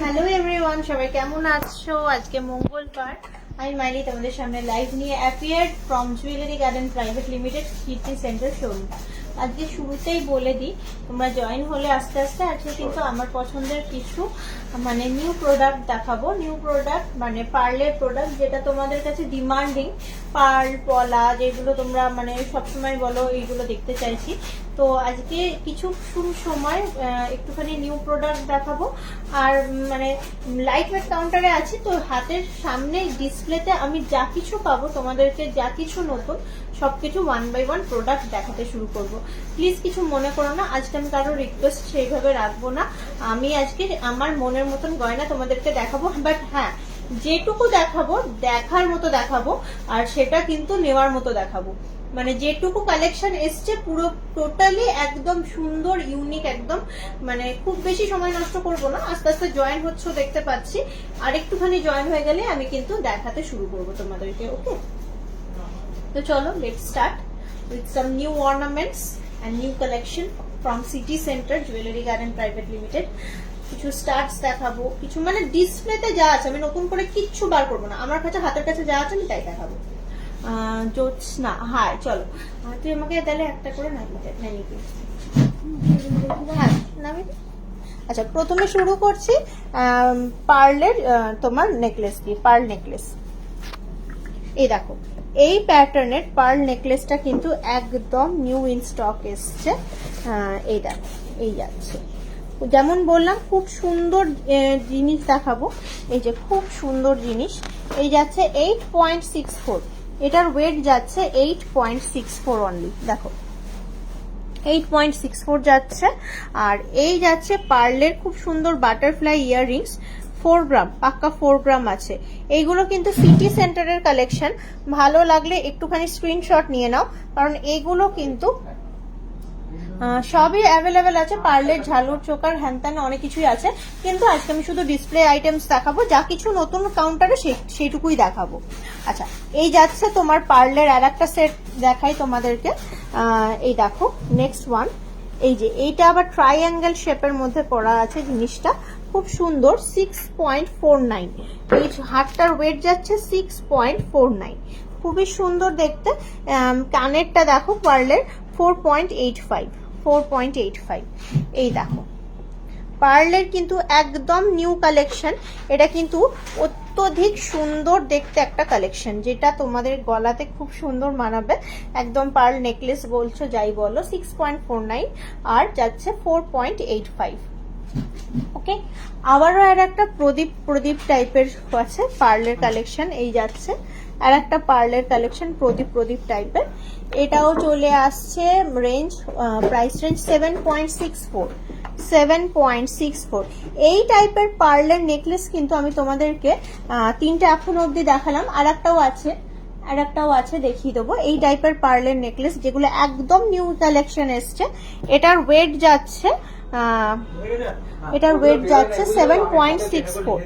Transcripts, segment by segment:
Hello everyone সবাই কেমন আছো? আজকে মঙ্গলবার। আমি মাইলি তোমাদের সামনে লাইভ নিয়ে appear from jewellery garden private limited Kirti centre showroom আজকে শুরুতেই বলে দিই তোমরা জয়েন হলে আস্তে আস্তে আজকে কিন্তু আমার পছন্দের কিছু মানে নিউ প্রোডাক্ট দেখাবো। নিউ প্রোডাক্ট মানে পার্লের প্রোডাক্ট যেটা তোমাদের কাছে ডিমান্ডিং পার্ল পলা যেগুলো তোমরা মানে সবসময় বলো এইগুলো দেখতে চাইছি। তো আজকে কিছু শুরু সময় একটুখানি নিউ প্রোডাক্ট দেখাবো। আর মানে লাইট ওয়েট কাউন্টারে আছি, তো হাতের সামনে ডিসপ্লেতে আমি যা কিছু পাবো, তোমাদেরকে যা কিছু নতুন, সবকিছু ওয়ান বাই ওয়ান প্রোডাক্ট দেখাতে শুরু করব। প্লিজ কিছু মনে করো না, আজকে আমি কারও রিকোয়েস্ট সেইভাবে রাখব না। আমি আজকে আমার মনের মতন গয়না তোমাদেরকে দেখাবো বাট হ্যাঁ যেটুকু দেখাবো, দেখার মতো দেখাবো, আর সেটা কিন্তু নেওয়ার মতো দেখাবো। মানে যেটুকু কালেকশন এসছে পুরো টোটালি একদম সুন্দর ইউনিক একদম মানে খুব বেশি সময় নষ্ট করব না। আস্তে আস্তে জয়েন হচ্ছে, দেখতে পাচ্ছি। আর একটুখানি জয়েন হয়ে গেলে আমি কিন্তু দেখাতে শুরু করব তোমাদেরকে ওকে তো চলো let start with some new ornaments and new collection from city centre jewellery garden private limited কিছু স্টার্টস দেখাবো, কিছু মানে ডিসপ্লেতে যা আছে, আমি নতুন করে কিচ্ছু বার করব না। আমার কাছে, হাতের কাছে যা আছে, আমি তাই দেখাবো। আহ, জ্যোৎস্না হাই চলো। তুই আমাকে তাহলে একটা করে নামিয়ে দে নামিয়ে হ্যাঁ। আচ্ছা প্রথমে শুরু করছি পার্লের তোমার নেকলেস দিয়ে পার্ল নেকলেস এই দেখো এই প্যাটার্নের পার্ল নেকলেসটা কিন্তু একদম নিউ ইন স্টক এসছে। এই দেখো এই যাচ্ছে। যেমন বললাম খুব সুন্দর জিনিস দেখাবো। এই যে খুব সুন্দর জিনিস। এই যাচ্ছে এইট পয়েন্ট সিক্স ফোর এটার ওয়েট যাচ্ছে eight point six four only দেখো। এইট পয়েন্ট সিক্স ফোর যাচ্ছে, আর এই যাচ্ছে পার্লের খুব সুন্দর বাটারফ্লাই ইয়াররিংস ফোর গ্রাম পাক্কা ফোর গ্রাম আছে। এইগুলো কিন্তু সিটি সেন্টারের কালেকশন ভালো লাগলে একটুখানি স্ক্রিনশট নিয়ে নাও, কারণ এইগুলো কিন্তু সবই অ্যাভেলেবেল আছে, পার্লের ঝালুর, চোকার, হ্যানত্যান, অনেক কিছুই আছে। কিন্তু আজকে আমি শুধু ডিসপ্লে আইটেমস দেখাবো, যা কিছু নতুন কাউন্টারে সেইটুকুই দেখাবো। আচ্ছা এই যাচ্ছে তোমার পার্লের আর একটা সেট দেখাই তোমাদেরকে। এই দেখো নেক্সট ওয়ান এই যে, এইটা আবার ট্রাইঅ্যাঙ্গেল শেপের মধ্যে করা আছে জিনিসটা। খুব সুন্দর সিক্স পয়েন্ট ফোর নাইন এই হাটটার ওয়েট যাচ্ছে সিক্স পয়েন্ট ফোর নাইন খুবই সুন্দর দেখতে। কানেরটা দেখো, পার্লের four point eight five four point eight five এই দেখো। পার্লের কিন্তু একদম নিউ কালেকশন এটা কিন্তু অত্যধিক সুন্দর দেখতে একটা কালেকশন যেটা তোমাদের গলাতে খুব সুন্দর মানাবে। একদম পার্ল নেকলেস বলছো, যাই বলো সিক্স পয়েন্ট ফোর নাইন আর যাচ্ছে four point eight five okay আবারও আর একটা প্রদীপ প্রদীপ টাইপের আছে, পার্লের কালেকশন এই যাচ্ছে। আর একটা পার্লের কালেকশন প্রদীপ প্রদীপ টাইপের। এটাও চলে আসছে range price range seven point six four seven point six four এই টাইপের পার্লের নেকলেস কিন্তু আমি তোমাদেরকে তিনটে এখন অবধি দেখালাম। আর একটাও আছে, আর একটাও আছে, দেখিয়ে দেবো। এই টাইপের পার্লের নেকলেস যেগুলো একদম নিউ কালেকশন এসছে। এটার ওয়েট যাচ্ছে এটার ওয়েট যাচ্ছে seven point six four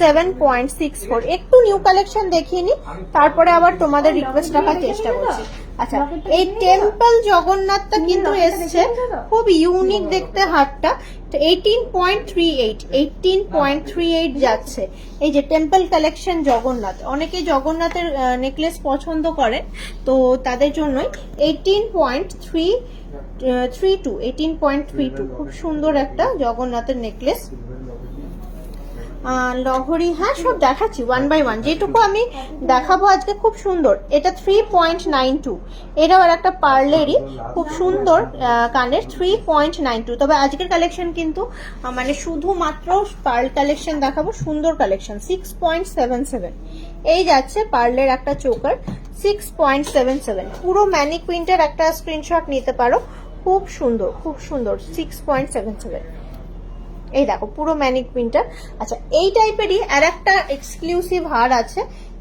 seven point six four একটু নিউ কালেকশন দেখিয়ে নি, তারপরে আবার তোমাদের রিকোয়েস্ট রাখার চেষ্টা করছি। আচ্ছা এই টেম্পল জগন্নাথটা কিন্তু এসছে, খুব ইউনিক দেখতে হাটটা। Eighteen point three eight eighteen point three eight যাচ্ছে। এই যে টেম্পল কালেকশন জগন্নাথ অনেকে জগন্নাথের নেকলেস পছন্দ করেন তো তাদের জন্যই eighteen point three three two eighteen point three two খুব সুন্দর একটা জগন্নাথের নেকলেস লহরি হ্যাঁ সব দেখাচ্ছি ওয়ান বাই ওয়ান যেটুকু আমি দেখাবো আজকে খুব সুন্দর। এটা থ্রি পয়েন্ট নাইন টু এটাও আর একটা পার্লেরই খুব সুন্দর কানের থ্রি পয়েন্ট নাইন টু তবে আজকের কালেকশন কিন্তু মানে শুধুমাত্র পার্ল কালেকশন দেখাবো, সুন্দর collection six point seven seven এই যাচ্ছে পার্লের একটা choker six point seven seven পুরো ম্যানিকুইন্টের একটা স্ক্রিনশট নিতে পারো খুব সুন্দর খুব সুন্দর সিক্স পয়েন্ট সেভেন সেভেন এই দেখো, পুরো ম্যানিক প্রিন্টার। আচ্ছা এই টাইপেরই আর একটা এক্সক্লুসিভ হার আছে।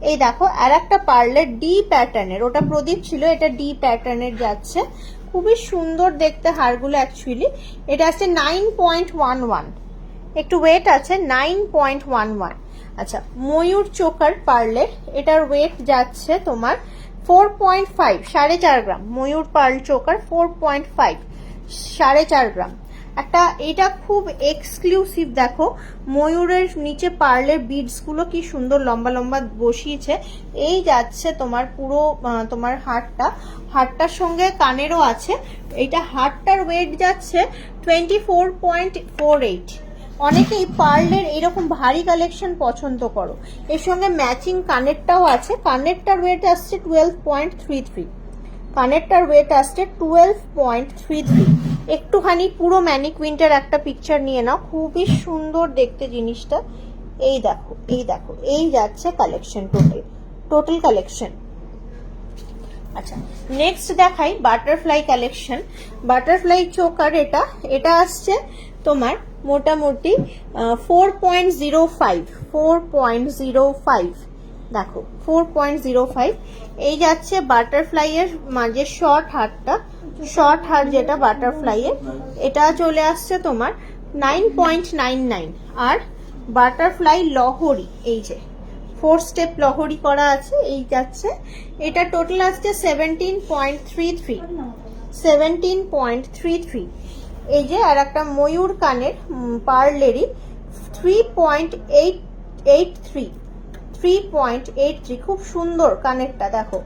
এই দেখো আর একটা পার্লের ডি প্যাটার্নের ওটা প্রদীপ ছিল, এটা ডি প্যাটার্নের যাচ্ছে। খুবই সুন্দর দেখতে হারগুলো অ্যাকচুয়ালি এটা আছে নাইন পয়েন্ট ওয়ান ওয়ান একটু ওয়েট আছে নাইন পয়েন্ট ওয়ান ওয়ান আচ্ছা ময়ূর চোকার পার্লের, এটার ওয়েট যাচ্ছে তোমার ফোর পয়েন্ট ফাইভ সাড়ে চার গ্রাম। ময়ূর pearl choker four point five সাড়ে চার গ্রাম। একটা, এটা খুব এক্সক্লুসিভ দেখো। ময়ূরের নিচে পার্লের বিডসগুলো কি সুন্দর লম্বা লম্বা বসিয়েছে। এই যাচ্ছে তোমার পুরো তোমার হারটা হারটার সঙ্গে কানেরও আছে। এইটা হারটার ওয়েট যাচ্ছে twenty four point four eight অনেকেই পার্লের এরকম ভারী কালেকশন পছন্দ করো। এর সঙ্গে ম্যাচিং কানেরটাও আছে। কানেরটার ওয়েট আসছে টুয়েলভ পয়েন্ট থ্রি থ্রি কানেরটার ওয়েট আসছে টুয়েলভ পয়েন্ট থ্রি থ্রি একটুখানি পুরো ম্যানিকুইন্টার একটা পিকচার নিয়ে নাও। খুবই সুন্দর দেখতে জিনিসটা। এই দেখো এই দেখো, এই যাচ্ছে কালেকশন টোটাল টোটাল কালেকশন আচ্ছা নেক্সট দেখাই বাটারফ্লাই কালেকশন বাটারফ্লাই চোকার এটা এটা আসছে তোমার মোটামুটি four point zero five four point zero five দেখো ফোর পয়েন্ট জিরো ফাইভ এই যাচ্ছে বাটারফ্লাই এর মাঝে শর্ট হারটা। শর্ট হার যেটা বাটারফ্লাই এর, এটা চলে আসছে তোমার নাইন পয়েন্ট নাইন নাইন আর বাটারফ্লাই লহরি, এই যে ফোর স্টেপ লহরি করা আছে, এই যাচ্ছে। এটা টোটাল আসছে seventeen point three three seventeen point three three এই যে, আর একটা ময়ূর কানের পার্লেরই three point eight eight three three point eight three খুব সুন্দর কানেরটা, দেখো।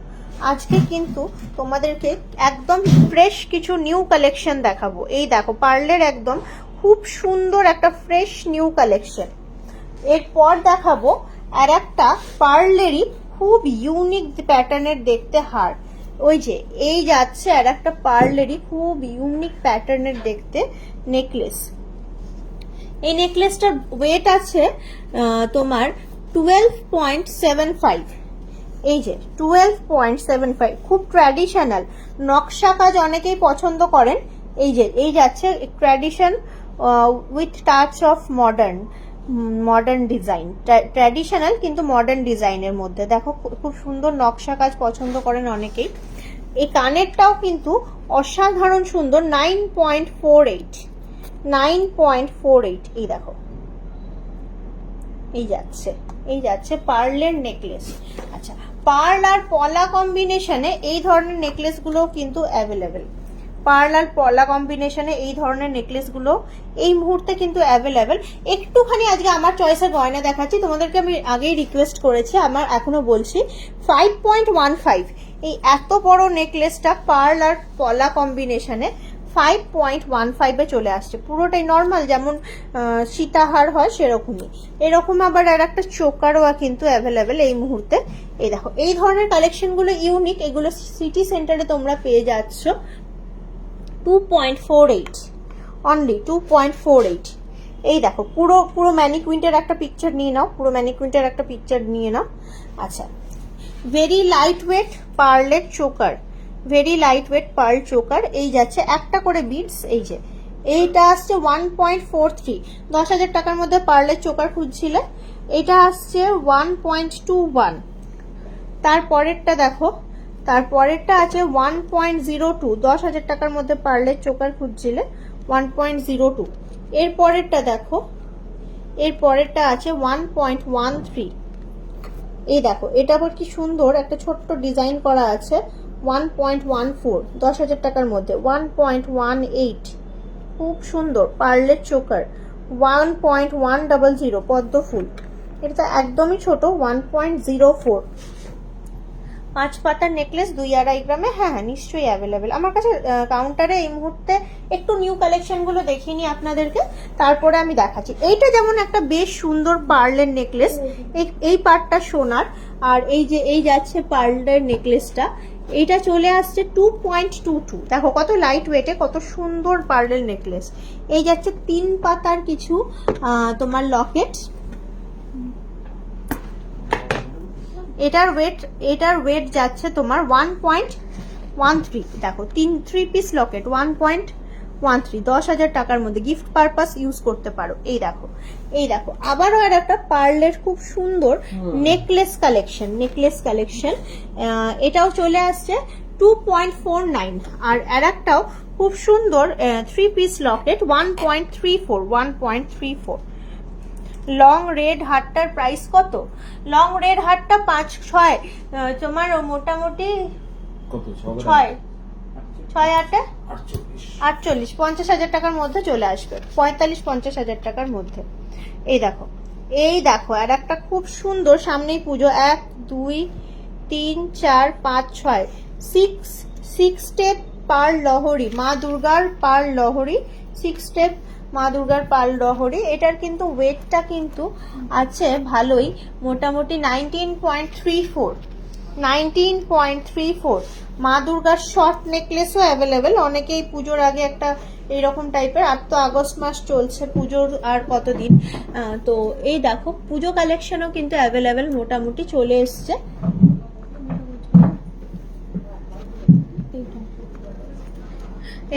আজকে কিন্তু তোমাদেরকে একদম ফ্রেশ কিছু নিউ কালেকশন দেখাবো। এই দেখো, পার্লের একদম খুব সুন্দর একটা ফ্রেশ নিউ কালেকশন এরপর দেখাবো, আর একটা পার্লেরই খুব ইউনিক প্যাটার্নের দেখতে হার। ওই যে, এই যাচ্ছে আর একটা পার্লেরই খুব ইউনিক প্যাটার্নের দেখতে নেকলেস এই নেকলেসটার ওয়েট আছে তোমার টুয়েলভ পয়েন্ট সেভেন ফাইভ এই যে টুয়েলভ পয়েন্ট সেভেন ফাইভ খুব ট্র্যাডিশনাল নকশা কাজ অনেকেই পছন্দ করেন। এই যে, এই যাচ্ছে tradition with touch of modern modern design traditional কিন্তু মডার্ন ডিজাইনের মধ্যে। দেখো খুব সুন্দর নকশা কাজ পছন্দ করেন অনেকেই। এই কানেরটাও কিন্তু অসাধারণ সুন্দর nine point four eight nine point four eight এই দেখো। এই যাচ্ছে এই যাচ্ছে পার্লের নেকলেস আচ্ছা পার্ল আর পলা কম্বিনেশনে এই ধরনের নেকলেসগুলো কিন্তু অ্যাভেলেবেল পার্ল আর পলা কম্বিনেশনে এই ধরনের নেকলেসগুলো এই মুহূর্তে কিন্তু অ্যাভেলেবেল একটুখানি আজকে আমার চয়েসের গয়না দেখাচ্ছি, তোমাদেরকে আমি আগেই রিকোয়েস্ট করেছি, আমার এখনও বলছি। ফাইভ পয়েন্ট ওয়ান ফাইভ এই এত বড় নেকলেসটা পার্ল আর পলা কম্বিনেশনে ফাইভ পয়েন্ট ওয়ান ফাইভে চলে আসছে। পুরোটাই নর্মাল যেমন সীতাহার হয় সেরকমই। এরকম আবার আর একটা চোকারও কিন্তু অ্যাভেলেবেল এই মুহূর্তে। এই দেখো, এই ধরনের কালেকশনগুলো ইউনিক এগুলো সিটি সেন্টারে তোমরা পেয়ে যাচ্ছ। Two point four eight only two point four eight এই দেখো, পুরো পুরো ম্যানিকুইন্টের একটা পিকচার নিয়ে নাও, পুরো ম্যানিকুইন্টের একটা পিকচার নিয়ে নাও। আচ্ছা ভেরি লাইট ওয়েট পার্লের choker very light weight pearl choker এই যাচ্ছে একটা করে বিটস এই যে, এইটা আসছে ওয়ান পয়েন্ট ফোর থ্রি দশ হাজার টাকার মধ্যে পার্লের চোকার খুঁজছিলে এটা আসছে ওয়ান পয়েন্ট টু ওয়ান তারপরেরটা দেখো তারপরেরটা আছে ওয়ান পয়েন্ট জিরো টু দশ হাজার টাকার মধ্যে পার্লের চোকার খুঁজছিলে ওয়ান পয়েন্ট জিরো টু এর পরেরটা দেখো, এর পরেরটা আছে ওয়ান পয়েন্ট ওয়ান থ্রি এই দেখো, এটা আবার কি সুন্দর, একটা ছোট্ট ডিজাইন করা আছে ওয়ান পয়েন্ট ওয়ান ফোর দশ হাজার টাকার মধ্যে ওয়ান পয়েন্ট ওয়ান এইট খুব সুন্দর পার্লের choker one point one double zero পদ্ম ফুল। এটা একদমই ছোট ওয়ান পয়েন্ট জিরো ফোর পাঁচ পাতার নেকলেস দুই আড়াই গ্রামে হ্যাঁ হ্যাঁ নিশ্চয়ই অ্যাভেলেবেল আমার কাছে কাউন্টারে এই মুহূর্তে একটু নিউ কালেকশনগুলো দেখিয়ে নিই আপনাদেরকে, তারপরে আমি দেখাচ্ছি। এইটা যেমন একটা বেশ সুন্দর পার্লের নেকলেস এই পার্টটা সোনার, আর এই যে, এই যাচ্ছে পার্লের নেকলেসটা এইটা চলে আসছে টু পয়েন্ট টু টু দেখো কত লাইট ওয়েটে কত সুন্দর পার্লের নেকলেস এই যাচ্ছে তিন পাতার কিছু তোমার লকেট এটার ওয়েট এটার ওয়েট যাচ্ছে তোমার ওয়ান পয়েন্ট ওয়ান থ্রি দেখো তিন three piece locket one point one three দশ হাজার টাকার মধ্যে গিফট পারপাস ইউজ করতে পারো। এই দেখো এই দেখো আবারও আর একটা পার্লের খুব সুন্দর নেকলেস কালেকশন নেকলেস কালেকশন এটাও চলে আসছে টু পয়েন্ট ফোর নাইন আর আর একটাও খুব সুন্দর three piece locket one point three four one point three four long red হারটার price কত? লং রেড হারটা পাঁচ ছয় তোমার মোটামুটি ছয়। ছয় আটে? আটচল্লিশ। পঞ্চাশ হাজার টাকার মধ্যে চলে আসবে। পঁয়তাল্লিশ পঞ্চাশ হাজার টাকার মধ্যে। এই দেখো এই দেখো আর একটা খুব সুন্দর সামনেই পুজো। এক দুই তিন চার পাঁচ ছয়। সিক্স সিক্স স্টেপ পার লহরি মা দুর্গার পার লহরি সিক্স স্টেপ মা দুর্গার পাল লহরি। এটার কিন্তু ওয়েটটা কিন্তু আছে ভালোই, মোটামুটি nineteen point three four nineteen point three four মা দুর্গার শর্ট নেকলেসও অ্যাভেলেবেল অনেকেই পুজোর আগে একটা এইরকম টাইপের আর তো আগস্ট মাস চলছে পুজোর আর কতদিন। তো এই দেখো, পুজো কালেকশনও কিন্তু অ্যাভেলেবেল মোটামুটি চলে এসছে।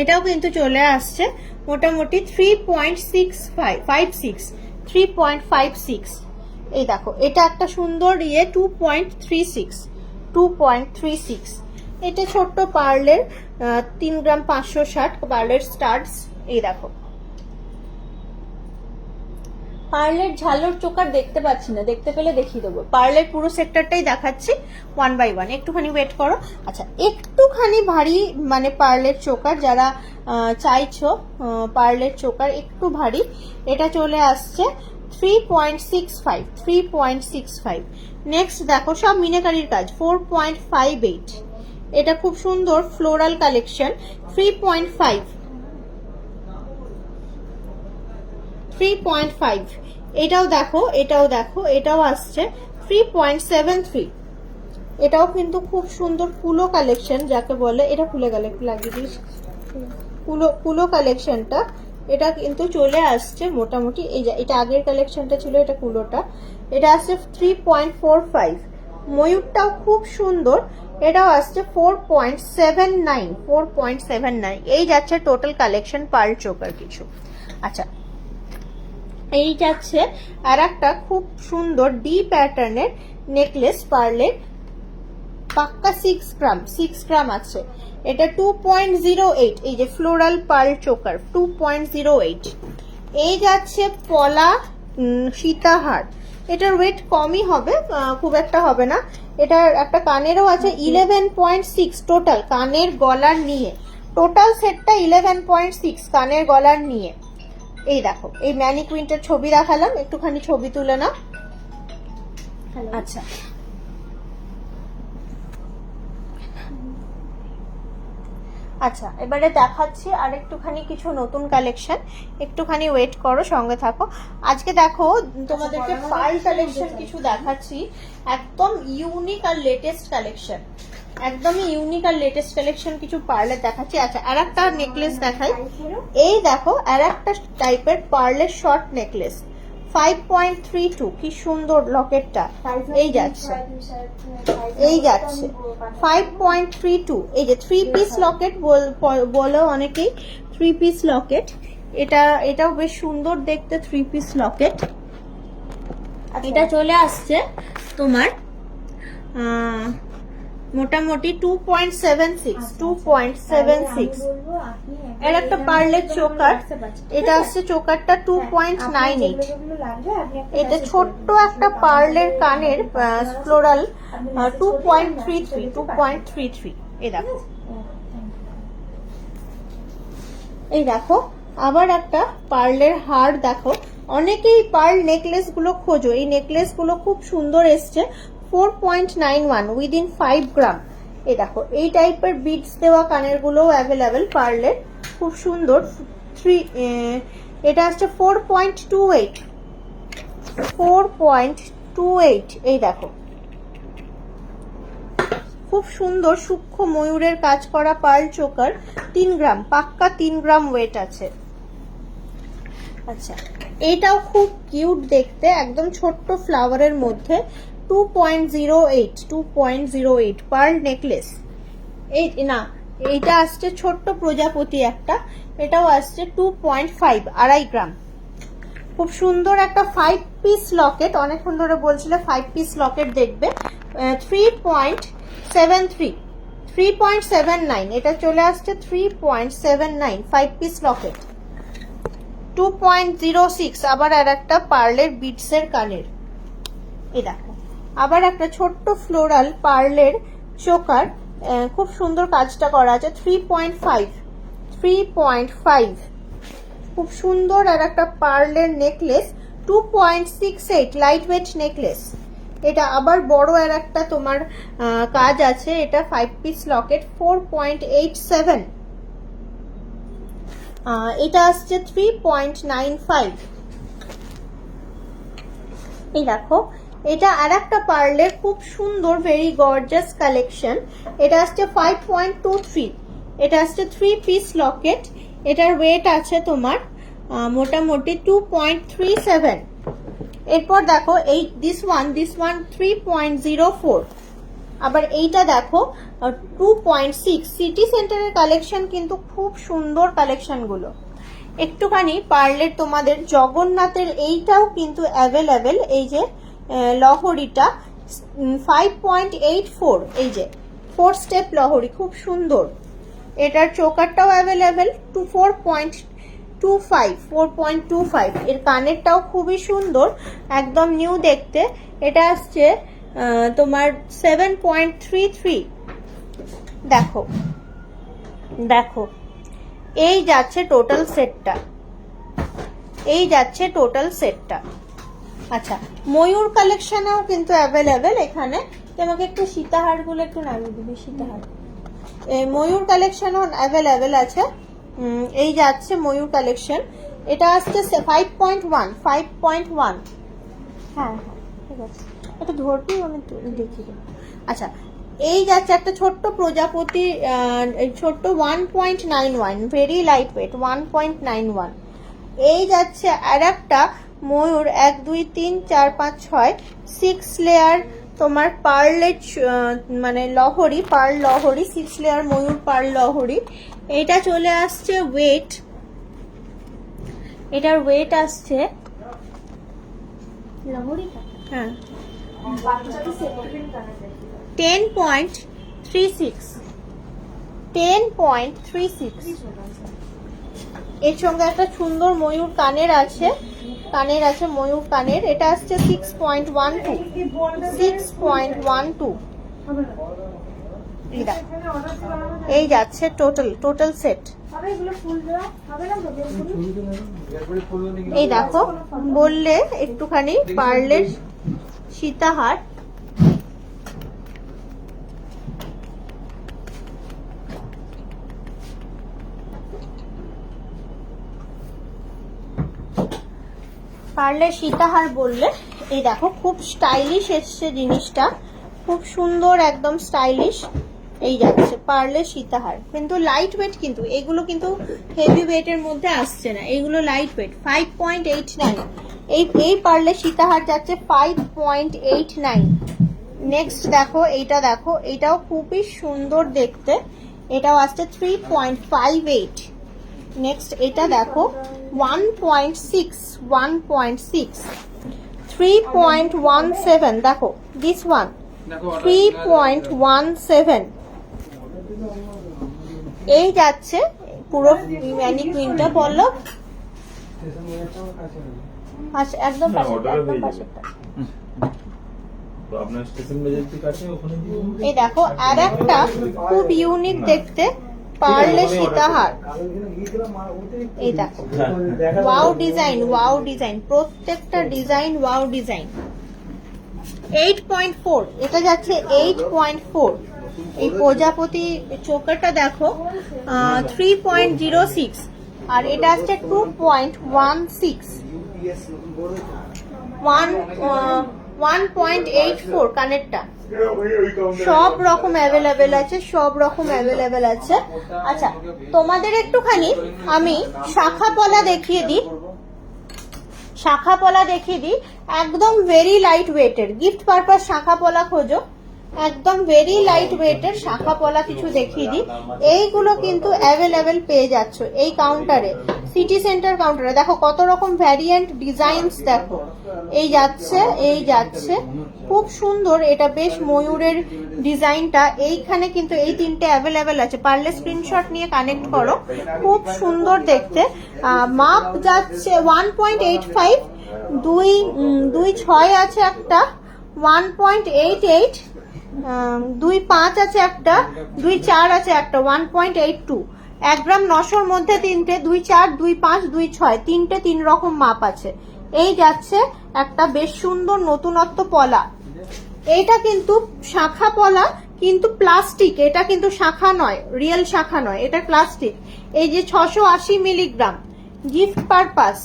এটাও কিন্তু চলে আসছে। মোটামুটি three point six five five six three point five six এই দেখো, এটা একটা সুন্দর ইয়ে two point three six two point three six এটা ছোট্ট পার্লের তিন গ্রাম পাঁচশো ষাট পার্লের স্টার্টস এই দেখো। পার্লের ঝালর চোকার দেখতে পাচ্ছি না। দেখতে পেলে দেখিয়ে দেবো। পার্লের পুরো সেক্টরটাই দেখাচ্ছি ওয়ান বাই ওয়ান একটুখানি ওয়েট করো। আচ্ছা একটুখানি ভারী মানে পার্লের চোকার যারা চাইছো পার্লের চোকার একটু ভারী, এটা চলে আসছে three point six five three point six five next দেখো, সব মিনাকারির কাজ ফোর পয়েন্ট ফাইভ এইট এটা খুব সুন্দর floral collection three point five three point five এটাও দেখো এটাও দেখো, এটাও আসছে থ্রি পয়েন্ট সেভেন থ্রি এটাও কিন্তু খুব সুন্দর কুলো কালেকশন যাকে বলে, এটা খুলে গেলে লাগিয়ে দিস কুলো কুলো কালেকশনটা এটা কিন্তু চলে আসছে মোটামুটি, এই এটা আগের কালেকশনটা ছিল, এটা কুলোটা। এটা আসছে থ্রি পয়েন্ট ফোর ফাইভ ময়ূরটাও খুব সুন্দর, এটাও আসছে four point seven nine four point seven nine এই যাচ্ছে টোটাল কালেকশন পার্ল চোকার কিছু। আচ্ছা এই যাচ্ছে আর একটা খুব সুন্দর ডি প্যাটার্নের নেকলেস পার্লের পাক্কা সিক্স গ্রাম সিক্স গ্রাম আছে। এটা টু পয়েন্ট জিরো এইট এই যে floral pearl choker two point zero eight এই যাচ্ছে পলা সীতাহার। এটার ওয়েট কমই হবে খুব একটা হবে না। এটার একটা কানেরও আছে ইলেভেন পয়েন্ট সিক্স টোটাল কানের গলার নিয়ে। টোটাল সেটটা ইলেভেন পয়েন্ট সিক্স কানের গলার নিয়ে। এই দেখো এই ম্যানিকুইনটার ছবি দেখালাম একটুখানি ছবি তুলে নাও। আচ্ছা। আচ্ছা এবারে দেখাচ্ছি আর একটুখানি কিছু নতুন কালেকশন একটুখানি ওয়েট করো সঙ্গে থাকো। আজকে দেখো তোমাদেরকে পার্ল কালেকশন কিছু দেখাচ্ছি। একদম ইউনিক আর লেটেস্ট কালেকশন একদমই ইউনিক আর লেটেস্ট কালেকশন কিছু পার্লের দেখাচ্ছি। আচ্ছা আর একটা নেকলেস দেখাই। এই দেখো আর একটা টাইপের পার্লের short necklace five point three two কি সুন্দর লকেটটা এই যাচ্ছে। এই যাচ্ছে। ফাইভ পয়েন্ট থ্রি টু এই যে থ্রি পিস লকেট বলো অনেকেই। থ্রি পিস লকেট এটা এটাও বেশ সুন্দর দেখতে থ্রি পিস লকেট এটা চলে আসছে তোমার মোটামুটি two point seven six two point seven six এর একটা পার্লের চোকার এটা আসছে চোকারটা টু পয়েন্ট নাইন এইট এটা ছোট্ট একটা পার্লের কানের floral two point three three two point three three এই দেখো। এই দেখো আবার একটা পার্লের হার দেখো। অনেকেই পার্ল নেকলেসগুলো খোঁজো। এই নেকলেসগুলো খুব সুন্দর এসছে। Four point nine one within five gram এই দেখো, এই টাইপের বিটস দেওয়া কানের গুলোও অ্যাভেলেবেল পার্লের খুব সুন্দর। থ্রি এটা আসছে four point two eight four point two eight এই দেখো। খুব সুন্দর সূক্ষ্ম ময়ূরের কাজ করা পার্ল চোকার তিন গ্রাম, পাক্কা তিন গ্রাম ওয়েট আছে। আচ্ছা এটাও খুব কিউট দেখতে, একদম ছোট্ট ফ্লাওয়ারের মধ্যে। Two point zero eight two point zero eight pearl necklace এই না, এইটা আসছে ছোট্ট প্রজাপতি একটা, এটাও আসছে টু পয়েন্ট ফাইভ আড়াই গ্রাম। খুব সুন্দর একটা ফাইভ পিস লকেট অনেকক্ষণ ধরে বলছিলে ফাইভ পিস লকেট দেখবে three point seven three three point seven nine এটা চলে আসছে three point seven nine five piece locket two point zero six আবার আর একটা পার্লের বিটসের কানের। দেখো আবার একটা ছোট্ট ফ্লোরাল পার্লের চোকার খুব সুন্দর কাজটা করা আছে three point five three point five খুব সুন্দর আর একটা পার্লের necklace two point six eight light weight necklace এটা আবার বড় আর একটা তোমার কাজ আছে, এটা five piece locket four point eight seven এটা আসছে থ্রি পয়েন্ট নাইন ফাইভ এই দেখো এটা আর একটা পার্লের খুব সুন্দর ভেরি গর্জাস কালেকশন এটা আসছে ফাইভ পয়েন্ট টু থ্রি এটা আসছে থ্রি পিস লকেট এটার ওয়েট আছে তোমার মোটামুটি টু পয়েন্ট থ্রি সেভেন এরপর দেখো এই this one this one three point zero four আবার এইটা দেখো টু পয়েন্ট সিক্স সিটি সেন্টারের কালেকশন কিন্তু খুব সুন্দর কালেকশনগুলো একটুখানি পার্লের তোমাদের জগন্নাথের এইটাও কিন্তু অ্যাভেলেবেল এই যে লহরিটা ফাইভ পয়েন্ট এইট ফোর এই যে ফোর স্টেপ লহরি, খুব সুন্দর। এটার চোকারটাও available two four point two five four point two five এর কানেরটাও খুবই সুন্দর, একদম নিউ দেখতে। এটা আসছে তোমার সেভেন পয়েন্ট থ্রি থ্রি দেখো দেখো, এই যাচ্ছে টোটাল সেটটা এই যাচ্ছে টোটাল সেটটা আচ্ছা ময়ূর কালেকশনেও কিন্তু অ্যাভেলেবেল এখানে। তোমাকে একটু সীতাহারগুলো একটু নামিয়ে দিবি, সীতাহার। ময়ূর কালেকশনও অ্যাভেলেবেল আছে। এই যাচ্ছে ময়ূর কালেকশন এটা আসছে five point one five point one হ্যাঁ হ্যাঁ ঠিক আছে। এটা ধরবি আমি দেবো আচ্ছা এই যাচ্ছে একটা ছোট্ট প্রজাপতি ছোট্ট one point nine one very light weight one point nine one এই যাচ্ছে আর একটা ময়ূর এক দুই তিন চার পাঁচ ছয় সিক্স লেয়ার তোমার পার্লের মানে লহরি পার্ল লহরি সিক্স লেয়ার ময়ূর পার লহরি। এটা চলে আসছে ওয়েট এটার ওয়েট আসছে হ্যাঁ। Ten point three six ten point three six এর সঙ্গে একটা সুন্দর ময়ূর কানের আছে। কানের আছে, ময়ূর কানের। এটা আসছে six point one two six point one two এই যাচ্ছে টোটাল টোটাল সেট এই দেখো, বললে একটুখানি পার্লের সীতাহার পার্লের সীতাহার বললে, এই দেখো, খুব স্টাইলিশ এসছে জিনিসটা। খুব সুন্দর, একদম স্টাইলিশ এই যাচ্ছে পার্লের সীতাহার। কিন্তু লাইট ওয়েট কিন্তু, এগুলো কিন্তু হেভি ওয়েটের মধ্যে আসছে না। এগুলো light weight five point eight nine এই এই পার্লের সীতাহার যাচ্ছে five point eight nine next দেখো, এইটা দেখো, এটাও খুবই সুন্দর দেখতে। এটাও আসছে three point five eight next এটা দেখো one point six one point six three point one seven দেখো this one three point one seven এই যাচ্ছে পুরো বলল। পাশে একদম পাশে একদম পাশেরটা দিন। এই দেখো আর একটা খুব ইউনিক দেখতে। পার্লে সীতাহার। এই দেখো ওয়াও ডিজাইন ওয়াও ডিজাইন। প্রত্যেকটা design wow design. Eight point four এটা যাচ্ছে এইট পয়েন্ট ফোর। এই প্রজাপতি চোকারটা দেখো থ্রি পয়েন্ট জিরো সিক্স। আর এটা আসছে two point one six. One one point eight four কানেরটা। সব রকম অ্যাভেলেবেল আছে, সব রকম অ্যাভেলেবেল আছে। আচ্ছা তোমাদের একটুখানি আমি শাখা পলা দেখিয়ে দিই। শাখা পলা দেখিয়ে দিই। একদম ভেরি লাইট ওয়েটের গিফট পারপাস শাখা পলা খোঁজো। একদম ভেরি লাইট ওয়েটের শাখা পলা কিছু দেখিয়ে দিই। এইগুলো কিন্তু অ্যাভেলেবেল পেয়ে যাচ্ছ এই কাউন্টারে সিটি সেন্টার কাউন্টারে দেখো কত রকম ভ্যারিয়েন্ট ডিজাইনস দেখো। এই যাচ্ছে এই যাচ্ছে। খুব সুন্দর, এটা বেশ ময়ূরের ডিজাইনটা। এইখানে কিন্তু এই তিনটে অ্যাভেলেবেল আছে। পারলে স্ক্রিনশট নিয়ে কানেক্ট করো। খুব সুন্দর দেখতে। মাপ যাচ্ছে ওয়ান পয়েন্ট এইট ফাইভ দুই দুই ছয় আছে একটা। ওয়ান পয়েন্ট এইট এইট দুই পাঁচ আছে একটা, দুই চার আছে একটা ওয়ান পয়েন্ট এইট টু এক গ্রাম নশোর মধ্যে তিনটে, দুই চার, দুই পাঁচ, দুই ছয়, তিনটে তিন রকম মাপ আছে। এই যাচ্ছে একটা বেশ সুন্দর নতুনত্ব পলা। এইটা কিন্তু শাখা পলা, কিন্তু প্লাস্টিক, এটা কিন্তু শাখা নয় রিয়েল শাখা নয়, এটা প্লাস্টিক। এই যে ছশো আশি মিলিগ্রাম গিফট পারপাস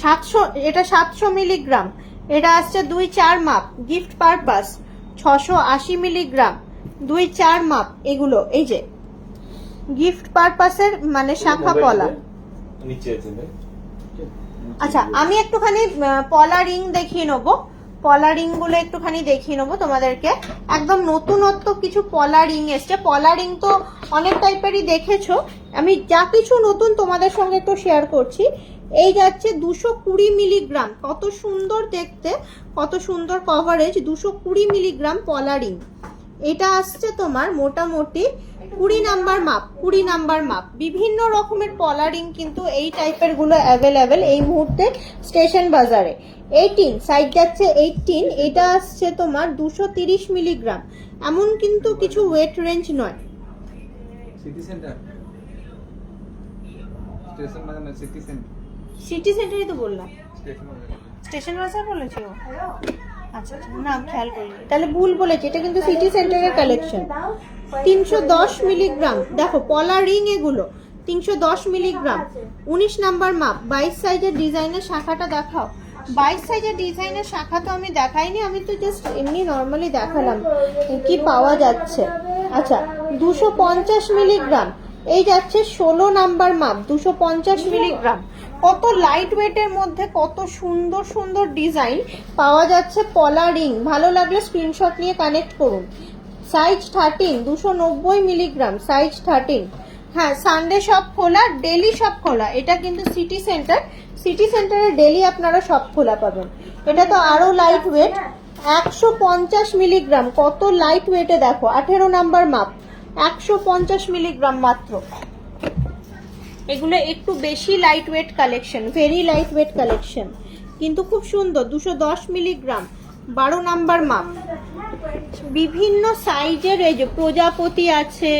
সাতশো, এটা সাতশো মিলিগ্রাম। এটা আসছে দুই চার মাপ গিফট পারপাস ছশো আশি মিলিগ্রাম দুই চার মাপ এগুলো এই যে। গিফট পারপাসের মানে শাখা পলা। আচ্ছা আমি একটুখানি পলা রিং দেখিয়ে নেব। পলা রিংগুলো একটুখানি দেখিয়ে নেব তোমাদেরকে। একদম নতুনত্ব কিছু পলা রিং এসছে। পলা রিং তো অনেক টাইপেরই দেখেছ। আমি যা কিছু নতুন তোমাদের সঙ্গে একটু শেয়ার করছি এই যাচ্ছে দুশো কুড়ি মিলিগ্রাম। কত সুন্দর দেখতে, কত সুন্দর কভারেজ দুশো কুড়ি মিলিগ্রাম পলারিং এটা আসছে তোমার মোটামুটি কুড়ি নাম্বার মাপ, কুড়ি নাম্বার মাপ। বিভিন্ন রকমের পলারিং কিন্তু এই টাইপেরগুলো অ্যাভেলেবেল এই মুহূর্তে স্টেশন বাজারে। এইটিন সাইজ যাচ্ছে এইটিন এটা আসছে তোমার দুশো তিরিশ মিলিগ্রাম। এমন কিন্তু কিছু ওয়েট রেঞ্জ নয়। সিটি সেন্টার স্টেশন মানে সিটি সেন্টার সিটি সেন্টারই তো বললাম। স্টেশন বাজার বলেছি। ও। আচ্ছা আচ্ছা, না খেয়াল করিনি। তাহলে ভুল বলেছি। এটা কিন্তু সিটি সেন্টারের কালেকশন তিনশো দশ মিলিগ্রাম দেখো পলা রিং এগুলো। তিনশো দশ মিলিগ্রাম উনিশ নাম্বার মাপ। বাইশ সাইজের ডিজাইনের শাখাটা দেখাও। বাইশ সাইজের ডিজাইনের শাখা তো আমি দেখাইনি। আমি তো জাস্ট এমনি নর্মালি দেখালাম। কি পাওয়া যাচ্ছে? আচ্ছা দুশো পঞ্চাশ মিলিগ্রাম এই যাচ্ছে ষোলো নাম্বার মাপ, দুশো পঞ্চাশ মিলিগ্রাম। কত লাইট ওয়েটের মধ্যে কত সুন্দর সুন্দর ডিজাইন পাওয়া যাচ্ছে পলা রিং। ভালো লাগলে স্ক্রিনশট নিয়ে কানেক্ট করুন। সাইজ থার্টিন দুশো নব্বই মিলিগ্রাম সাইজ থার্টিন হ্যাঁ সানডে শপ খোলা ডেলি শপ খোলা। এটা কিন্তু সিটি সেন্টার সিটি সেন্টারে ডেলি আপনারা শপ খোলা পাবেন। এটা তো আরও লাইট ওয়েট একশো পঞ্চাশ মিলিগ্রাম। কত লাইট ওয়েটে দেখো, আঠেরো নাম্বার মাপ। একশো পঞ্চাশ মিলিগ্রাম মাত্র। এগুলো একটু বেশি light weight collection very light weight collection কিন্তু খুব সুন্দর, দুশো দশ মিলিগ্রাম, বারো নাম্বার মাপ। বিভিন্ন সাইজের এই যে প্রজাপতি আছে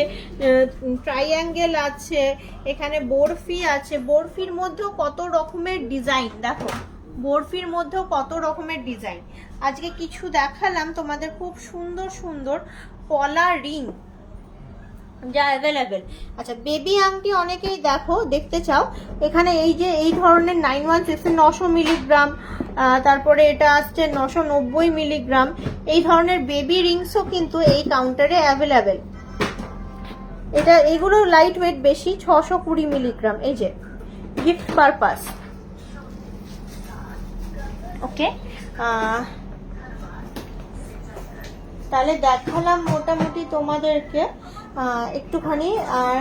ট্রাইঅ্যাঙ্গেল আছে, এখানে বরফি আছে। বরফির মধ্যেও কত রকমের ডিজাইন দেখো। বরফির মধ্যেও কত রকমের ডিজাইন আজকে কিছু দেখালাম তোমাদের খুব সুন্দর সুন্দর পলা রিং। যা অ্যাভেলেবেল আচ্ছা বেবি আংটি অনেকেই দেখো, দেখতে চাও। এখানে এই যে, এই ধরনের নাইন ওয়ান সিক্স নশো মিলিগ্রাম তারপরে এটা আসছে নশো নব্বই মিলিগ্রাম এই ধরনের বেবি রিংসও কিন্তু এই কাউন্টারে অ্যাভেলেবেল এটা, এগুলো লাইট ওয়েট বেশি, ছশো কুড়ি মিলিগ্রাম এই যে গিফট পারপাস ওকে তাহলে দেখালাম মোটামুটি তোমাদেরকে। একটুখানি, আর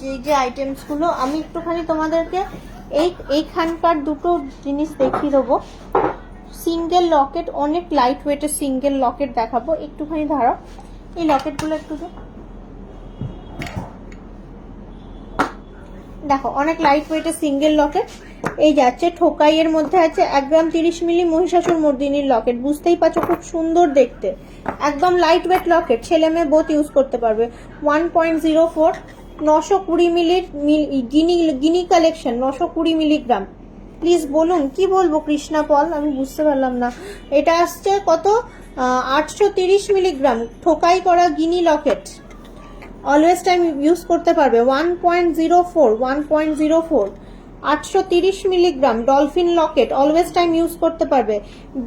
যে যে আইটেমসগুলো আমি একটুখানি তোমাদেরকে এই, এইখানকার দুটো জিনিস দেখিয়ে দেবো। সিঙ্গেল লকেট অনেক লাইট ওয়েটের সিঙ্গেল লকেট দেখাবো। একটুখানি ধরো এই লকেটগুলো একটু দেখো, অনেক লাইট ওয়েটের সিঙ্গেল লকেট এই যাচ্ছে ঠোকাইয়ের মধ্যে আছে এক গ্রাম তিরিশ মিলি মহিষাসুর মর্দিনীর লকেট বুঝতেই পারছ, খুব সুন্দর দেখতে। একদম লাইট ওয়েট লকেট ছেলে মেয়ে বোথ ইউজ করতে পারবে। ওয়ান পয়েন্ট জিরো ফোর নশো কুড়ি মিলির মিল- গিনি গিনি কালেকশন নশো কুড়ি মিলিগ্রাম প্লিজ বলুন, কি বলব কৃষ্ণা পল? আমি বুঝতে পারলাম না। এটা আসছে কত? আটশো তিরিশ মিলিগ্রাম। ঠোকাই করা guinea locket always time use করতে পারবে one point zero four one point zero four আটশো তিরিশ milligram dolphin locket always time use করতে পারবে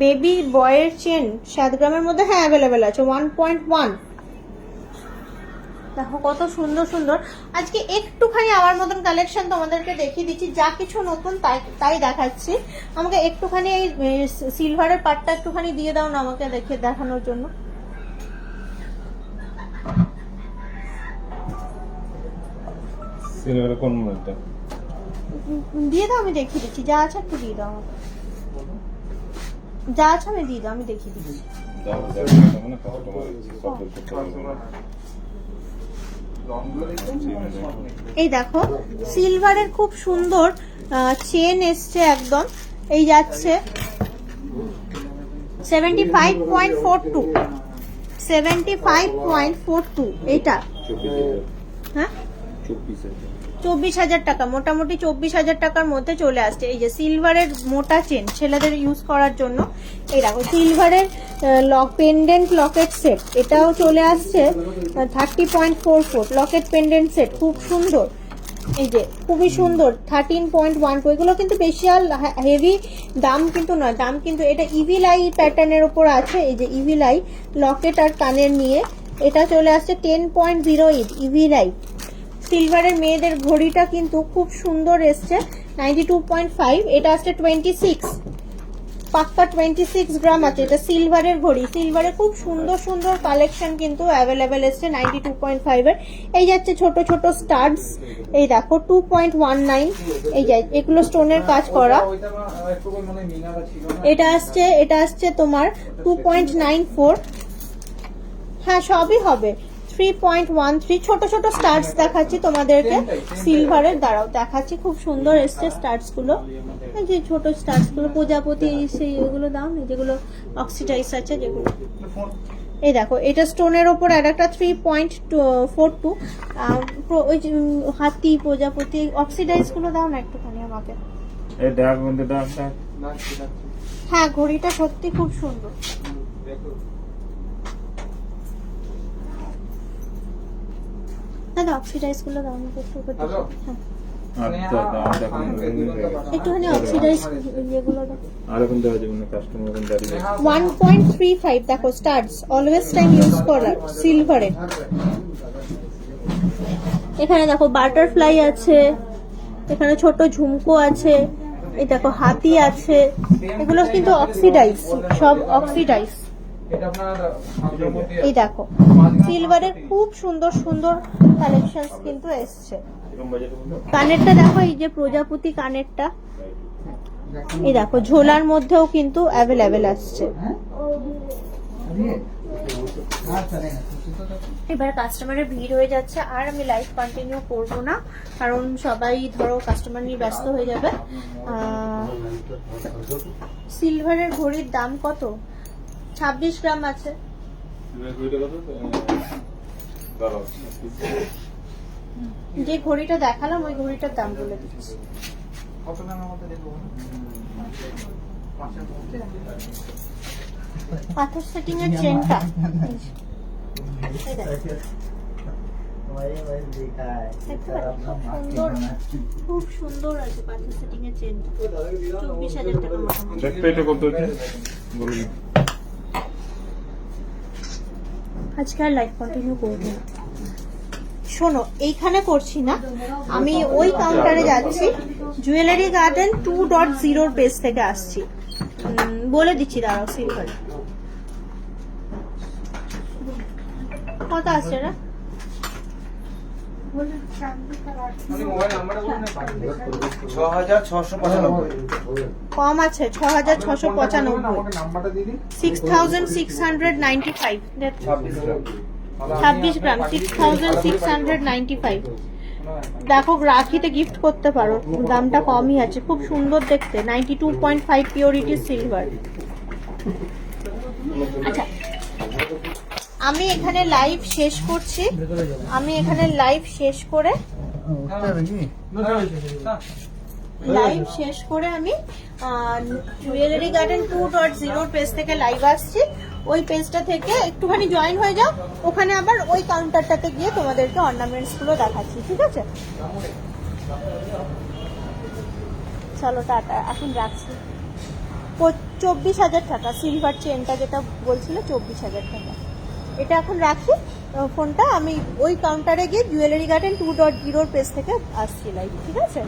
বেবি বয়ের চেন সাত গ্রামের মধ্যে হ্যাঁ অ্যাভেলেবেল আছে ওয়ান পয়েন্ট ওয়ান দেখো কত সুন্দর সুন্দর। আজকে একটুখানি আমার মতন কালেকশন তোমাদেরকে দেখিয়ে দিচ্ছি, যা কিছু নতুন তাই তাই দেখাচ্ছি। আমাকে একটুখানি এই সিলভারের পাটটা একটুখানি দিয়ে দাও না আমাকে দেখে দেখানোর জন্য। সিলভারের কোন মডেলটা দিয়ে দাও আমি দেখিয়ে দিচ্ছি। যা আছে একটু দিয়ে দাও যা আছে আমি দিয়ে দাও আমি দেখিয়ে দিচ্ছি। মানে এই দেখো সিলভারের খুব সুন্দর চেন এসছে একদম। এই যাচ্ছে seventy five point four two seventy five point four two এইটা হ্যাঁ? চব্বিশ হাজার টাকা, মোটামুটি চব্বিশ হাজার টাকার মধ্যে চলে আসছে। এই যে সিলভারের মোটা চেন ছেলেদের ইউজ করার জন্য, এই দেখো সিলভারের লক পেন্ডেন্ট লকেট সেট এটাও চলে আসছে thirty point four four locket pendant set খুব সুন্দর। এই যে, খুবই সুন্দর থার্টিন পয়েন্ট ওয়ান টু এগুলো কিন্তু স্পেশাল হেভি দাম কিন্তু নয়, দাম কিন্তু এটা ইভিলাই প্যাটার্নের ওপর আছে, এই যে ইভিলাই লকেট আর কানের নিয়ে। এটা চলে আসছে টেন পয়েন্ট জিরো এইট ইভিলাই সিলভারের মেয়েদের ঘড়িটা কিন্তু খুব সুন্দর এসছে নাইনটি টু পয়েন্ট ফাইভ এটা আসছে টোয়েন্টি সিক্স পাক্কা টোয়েন্টি সিক্স গ্রাম আছে, এটা সিলভারের ঘড়ি। সিলভারের খুব সুন্দর সুন্দর কালেকশন কিন্তু অ্যাভেলেবেল এসছে নাইনটি টু পয়েন্ট ফাইভের এই যাচ্ছে ছোট ছোট স্টার্স এই দেখো টু পয়েন্ট ওয়ান নাইন এই যাই এগুলো স্টোনের কাজ করা। এটা আসছে এটা আসছে তোমার টু পয়েন্ট নাইন ফোর হ্যাঁ সবই হবে। থ্রি পয়েন্ট ওয়ান থ্রি ছোট ছোট স্টার্স দেখাচ্ছি তোমাদেরকে। সিলভারের দ্বারাও দেখাচ্ছি। খুব সুন্দর এসছে স্টার্সগুলো এই যে ছোট স্টার্সগুলো প্রজাপতি সেই এগুলো দাও না যেগুলো অক্সিডাইজ আছে যেগুলো। এই দেখো এটা স্টোনের ওপর আর একটা থ্রি পয়েন্ট ফোর টু ওই যে, হাতি প্রজাপতি অক্সিডাইজগুলো দাও না একটুখানি আমাকে। হ্যাঁ ঘড়িটা সত্যি খুব সুন্দর। হুম, দেখো দাদা অক্সিডাইজগুলো দাও না একটু। হ্যালো? হ্যাঁ। আচ্ছা দাম দেখুন একটুখানি অক্সিডাইজ যেগুলো দাও। আর এখন দেওয়া যাবে না কাস্টমার এখন দাঁড়িয়ে দেখো স্টার্স অলওয়েজ টাইম ইউজ করার সিলভারের এখানে দেখো বাটারফ্লাই আছে এখানে ছোট ঝুমকো আছে এই দেখো হাতি আছে এগুলো কিন্তু অক্সিডাইজ সব অক্সিডাইজ এই দেখো সিলভারের খুব সুন্দর সুন্দর কালেকশন কিন্তু এসছে। কানেরটা দেখো এই যে প্রজাপতি কানেরটা। এই দেখো ঝোলার মধ্যেও কিন্তু অ্যাভেলেবেল আসছে। এবার কাস্টমারের ভিড় হয়ে যাচ্ছে আর আমি লাইভ কন্টিনিউ করব না কারণ সবাই ধরো কাস্টমার নিয়ে ব্যস্ত হয়ে যাবে। সিলভারের ঘড়ির দাম কত? ছাব্বিশ গ্রাম আছে। যে ঘড়িটা দেখালাম ওই ঘড়িটার দাম বলে দিচ্ছি। কত দামের মধ্যে দেখব পাথর সেটিং এর চেনটা? খুব সুন্দর আছে পাথর সেটিং এর চেনটা। চব্বিশ হাজার টাকা দেখতে এটা কত হচ্ছে বলুন আজকে আর লাইভ কন্টিনিউ করব না। শোনো, এইখানে করছি না। আমি ওই কাউন্টারে যাচ্ছি। জুয়েলারি গার্ডেন টু ডট জিরোর পেজ থেকে আসছি। বলে দিচ্ছি, দাঁড়াও সিম্পল কত আসছে না আপনি মোবাইল নাম্বারটা বলুন না ছ হাজার ছশো পঁচানব্বই কম আছে ছ হাজার ছশো পঁচানব্বই। Six thousand six hundred five ছাব্বিশ gram six thousand six hundred five দেখো, রাখিতে গিফট করতে পারো, দামটা কমই আছে, খুব সুন্দর দেখতে ninety two point five purity silver আচ্ছা আমি এখানে লাইভ শেষ করছি। আমি এখানে লাইভ শেষ করে লাইভ শেষ করে আমি জুয়েলারি গার্ডেন টু ডট জিরোর পেজ থেকে লাইভ আসছি। ওই পেজটা থেকে একটুখানি জয়েন হয়ে যাও। ওখানে আবার ওই কাউন্টারটাতে গিয়ে তোমাদেরকে অর্নামেন্টসগুলো দেখাচ্ছি, ঠিক আছে? চলো টাটা, এখন রাখছি। চব্বিশ হাজার টাকা সিলভার চেনটা যেটা বলছিল, চব্বিশ হাজার টাকা। এটা এখন রাখি। ফোনটা আমি ওই কাউন্টারে গিয়ে জুয়েলারি গার্ডেন টু ডট জিরোর পেজ থেকে আসছি লাইভ ঠিক আছে?